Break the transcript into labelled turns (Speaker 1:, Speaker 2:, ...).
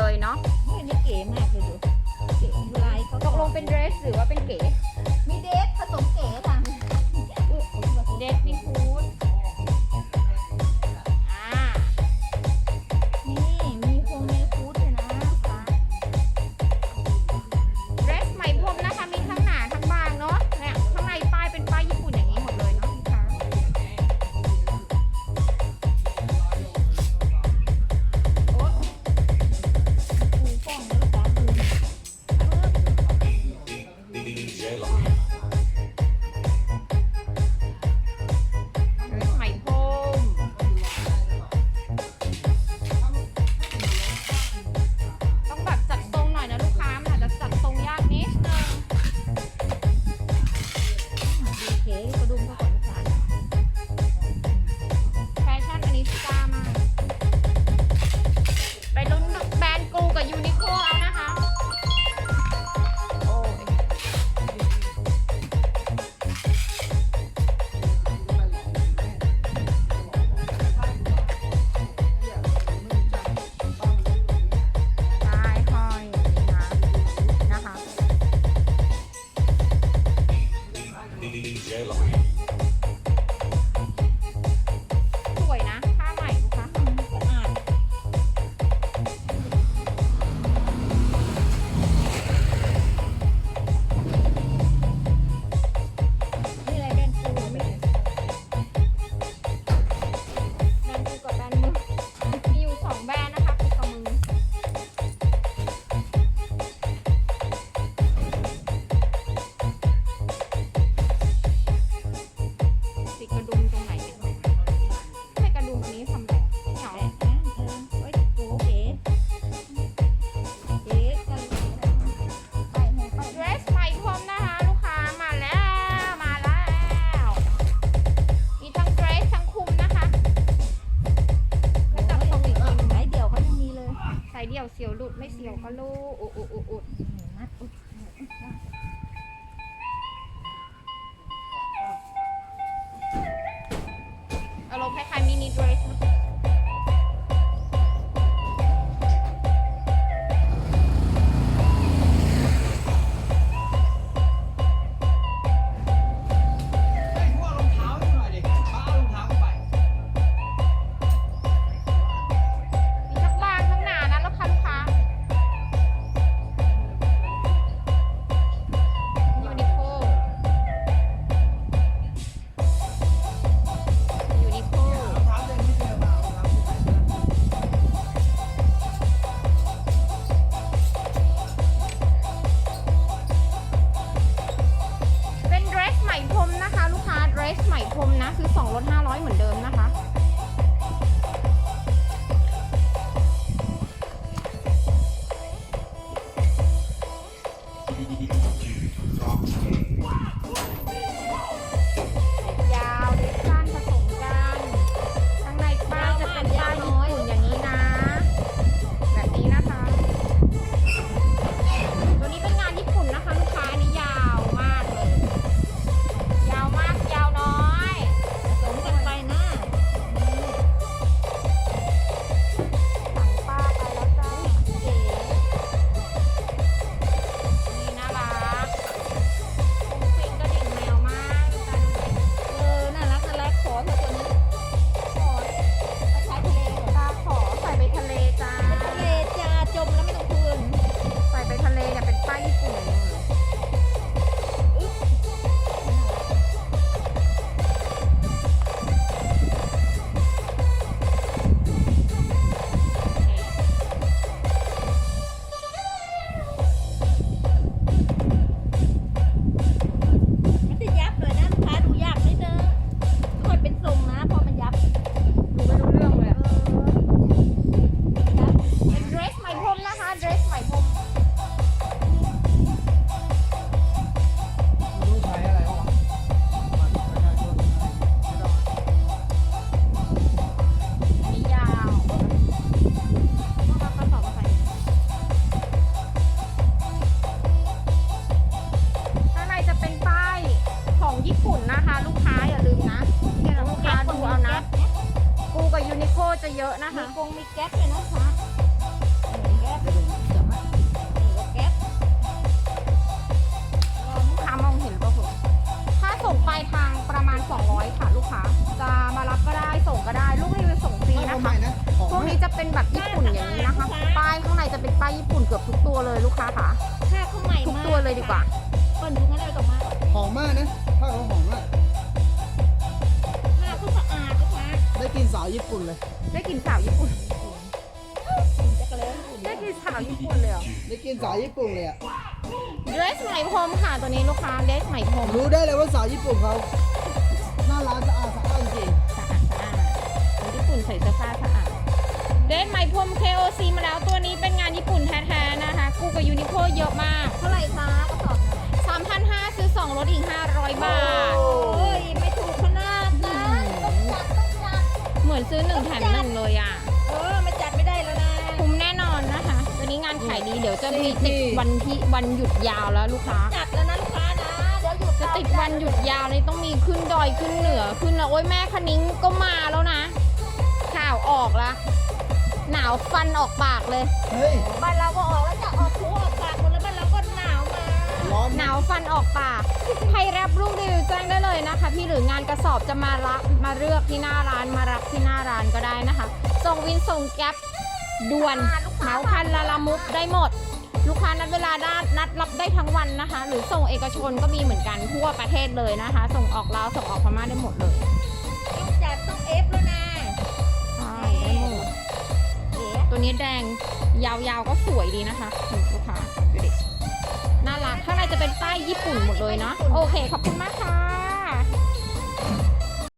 Speaker 1: เล
Speaker 2: ยเนาะ
Speaker 1: อันนี้เก๋
Speaker 3: มา
Speaker 1: กเล
Speaker 3: ย
Speaker 1: ดูเก๋ลา
Speaker 2: ยเขา
Speaker 1: ตกลงเป็นเดรสหรือว่าเป็นเก๋
Speaker 2: Manila. เสีย
Speaker 1: วหลุ
Speaker 2: ดไม่
Speaker 1: เสี
Speaker 2: ยว
Speaker 1: ก็ลูกอุดอุดอุด Wow. จะเยอะนะมีคะ
Speaker 2: กงมีแก๊ปเลยนะคะมีแก๊ปนี่ก็แก๊ป
Speaker 1: ลูกค้ามองเห็นป่ะคุณถ้าส่งปลายทางประมาณ 200 ค่ะ ลูกค้า จะมารับก็ได้ส่งก็ได้ ลูกรีวิวส่งฟรี
Speaker 3: เอา
Speaker 1: นะ
Speaker 3: ใหม่
Speaker 1: คะ
Speaker 3: นะของ
Speaker 1: พวกนี้จะเป็นแบบญี่ปุ่นอย่างนี้นะคะ ป้ายข้างในจะเป็นป้ายญี่ปุ่นเกือบทุกตัวเลยลูกค้าค่ะ
Speaker 2: ผ้าเขาใหม่
Speaker 1: ทุก
Speaker 2: มาก
Speaker 1: ตัวเลยดีกว่า
Speaker 2: เปิ้ลดูงั้นเลยตกมา
Speaker 3: หอมมากนะถ้าเขาหอมมาก
Speaker 2: สา
Speaker 3: วญี่ปุ่นเลย
Speaker 1: ได้กลินสาวญี่ปุ่น
Speaker 2: จักรเล่นอุ่น
Speaker 1: ได้กลินสาวญี่ปุ่นเลยเหรอ
Speaker 3: ได้กินสาวญี่ปุ่นเลยอะ
Speaker 1: เดรสไหมพรมค่ะตัวนี้ลูกค้าเดรสไหมพรม
Speaker 3: รู้ได้เลยว่าสาวญี่ปุ่นเขาหน้าร้านสะอาดสะอ้านจริง
Speaker 1: สะอาดสะอาดคนญี่ปุ่นใส่เสื้อผ้าสะอาดเดรสไหมพรม KOC มาแล้วตัวนี้เป็นงานญี่ปุ่นแท้ๆนะคะกูกับยูนิโคเยอะมาก
Speaker 2: เท่าไหร่คะกระสอบหนึ่ง
Speaker 1: 3,500ซื้อ2ลดอีก 500 บาท เหมือนซื้อ1แถม1เลยอะ
Speaker 2: เออไม่จัดไม่ได้แล้วนะ
Speaker 1: คุ้มแน่นอนนะคะตัวนี้งานขายดีเดี๋ยวจะมีติดวันที่วันหยุดยาวแล้วลูกค้า
Speaker 2: จัดแล้วนะลูกค้านะ เดี๋ยวหยุด
Speaker 1: จะติดวันหยุดยาวเลยต้องมีขึ้นดอยขึ้นเหนือขึ้นแล้วโอ้ยแม่คณิ้งก็มาแล้วนะ ข่าวออกละหนาวฟันออกปากเลย
Speaker 3: เฮ้ย
Speaker 2: บ้านเราก็ออกแล้วจะออกหูออกปากหมดแล้วบ้านเราก็หนาวมา
Speaker 3: ร้อน
Speaker 1: หนาวฟันออกปาก ใครรับลูกรีวิวแจ้ งได้เลยนะคะ พี่หรืองานกระสอบจะมารับมาเลือกที่หน้าร้านมารับที่หน้าร้านก็ได้นะคะ ส่งวินส่งแก๊ปด่วนเหมาพันละละมุกได้หมด ลูกค้านัดเวลาได้นัดรับได้ทั้งวันนะคะ หรือส่งเอกชนก็มีเหมือนกันทั่วประเทศเลยนะคะ ส่งออกลาวส่งออกพม่าได้หมดเลย
Speaker 2: ต้องจัดต้องเอฟแล้วนะ
Speaker 1: ใช่ได้หมด
Speaker 2: เอ๋
Speaker 1: ตัวนี้แดงยาวๆก็สวยดีนะคะนี่ลูกค้าดูดิน่ารัก ข้างในจะเป็นป้ายญี่ปุ่นหมดเลยเนาะโอเค ขอบคุณมากค่ะ